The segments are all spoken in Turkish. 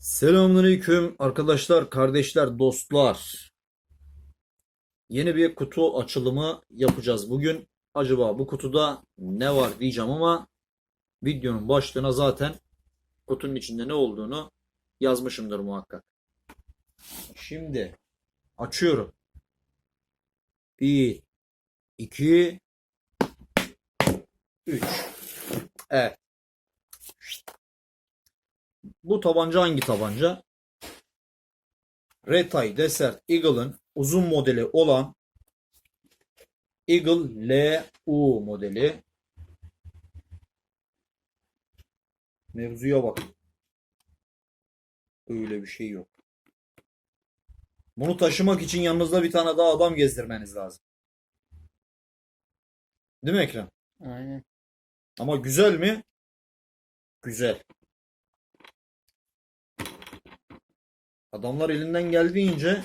Selamünaleyküm arkadaşlar, kardeşler, dostlar. Yeni bir kutu açılımı yapacağız bugün. Acaba bu kutuda ne var diyeceğim ama videonun başlığına zaten kutunun içinde ne olduğunu yazmışımdır muhakkak. Şimdi açıyorum. 1 2 3 Evet. Bu tabanca hangi tabanca? Retay Desert Eagle'ın uzun modeli olan Eagle LU modeli. Mevzuya bak. Öyle bir şey yok. Bunu taşımak için yanınızda bir tane daha adam gezdirmeniz lazım. Değil mi Ekrem? Aynen. Ama güzel mi? Güzel. Adamlar elinden geldiğince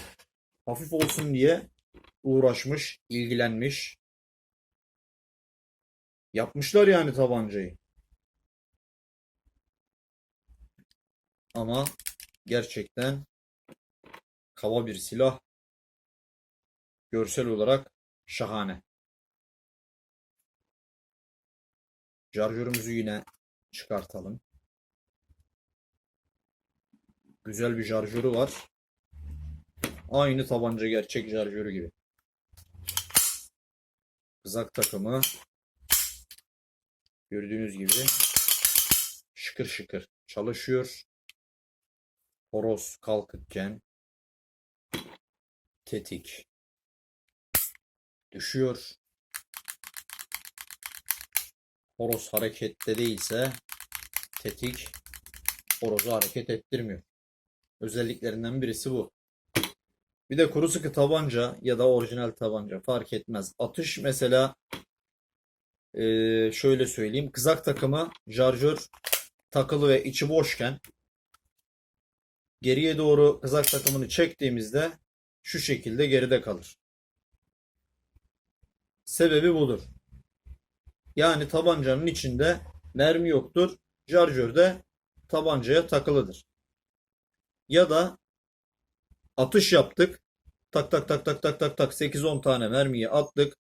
hafif olsun diye uğraşmış, ilgilenmiş. Yapmışlar yani tabancayı. Ama gerçekten kaba bir silah. Görsel olarak şahane. Şarjörümüzü yine çıkartalım. Güzel bir şarjörü var. Aynı tabanca gerçek şarjörü gibi. Kızak takımı gördüğünüz gibi şıkır şıkır çalışıyor. Horoz kalkıkken tetik düşüyor. Horoz harekette değilse tetik horozu hareket ettirmiyor. Özelliklerinden birisi bu. Bir de kuru sıkı tabanca ya da orijinal tabanca fark etmez. Atış mesela eee, şöyle söyleyeyim. Kızak takımı şarjör takılı ve içi boşken geriye doğru kızak takımını çektiğimizde şu şekilde geride kalır. Sebebi budur. Yani tabancanın içinde mermi yoktur. Şarjör de tabancaya takılıdır. Ya da atış yaptık. Tak tak tak tak tak tak tak 8-10 tane mermiyi attık.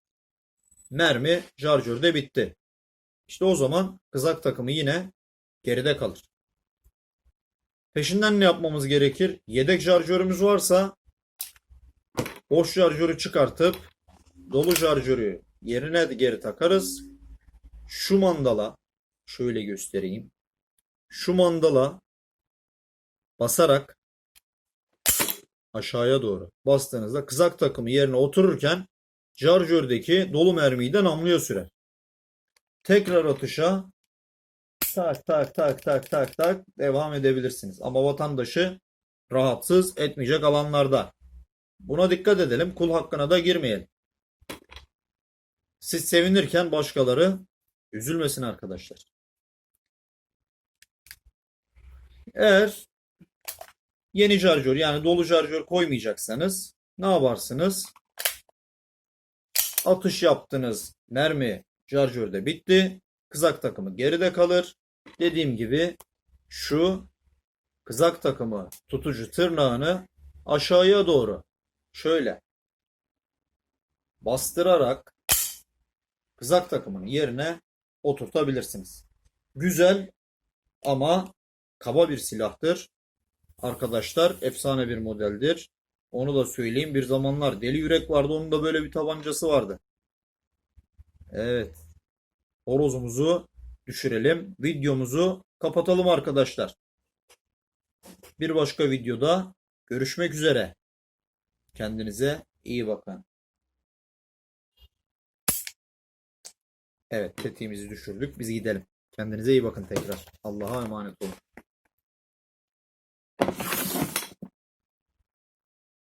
Mermi şarjörde bitti. İşte o zaman kızak takımı yine geride kalır. Peşinden ne yapmamız gerekir? Yedek şarjörümüz varsa boş şarjörü çıkartıp dolu şarjörü yerine geri takarız. Şu mandala şöyle göstereyim. Şu mandala basarak aşağıya doğru bastığınızda kızak takımı yerine otururken şarjördeki dolu mermiyi de namluya sürer. Tekrar atışa tak tak tak tak tak tak devam edebilirsiniz. Ama vatandaşı rahatsız etmeyecek alanlarda. Buna dikkat edelim. Kul hakkına da girmeyelim. Siz sevinirken başkaları üzülmesin arkadaşlar. Eğer yeni şarjör yani dolu şarjör koymayacaksanız ne yaparsınız? Atış yaptınız. Mermi şarjörde bitti. Kızak takımı geride kalır. Dediğim gibi şu kızak takımı tutucu tırnağını aşağıya doğru şöyle bastırarak kızak takımının yerine oturtabilirsiniz. Güzel ama kaba bir silahtır. Arkadaşlar efsane bir modeldir. Onu da söyleyeyim. Bir zamanlar Deli Yürek vardı. Onun da böyle bir tabancası vardı. Evet. Horozumuzu düşürelim. Videomuzu kapatalım arkadaşlar. Bir başka videoda görüşmek üzere. Kendinize iyi bakın. Evet, tetiğimizi düşürdük. Biz gidelim. Kendinize iyi bakın tekrar. Allah'a emanet olun.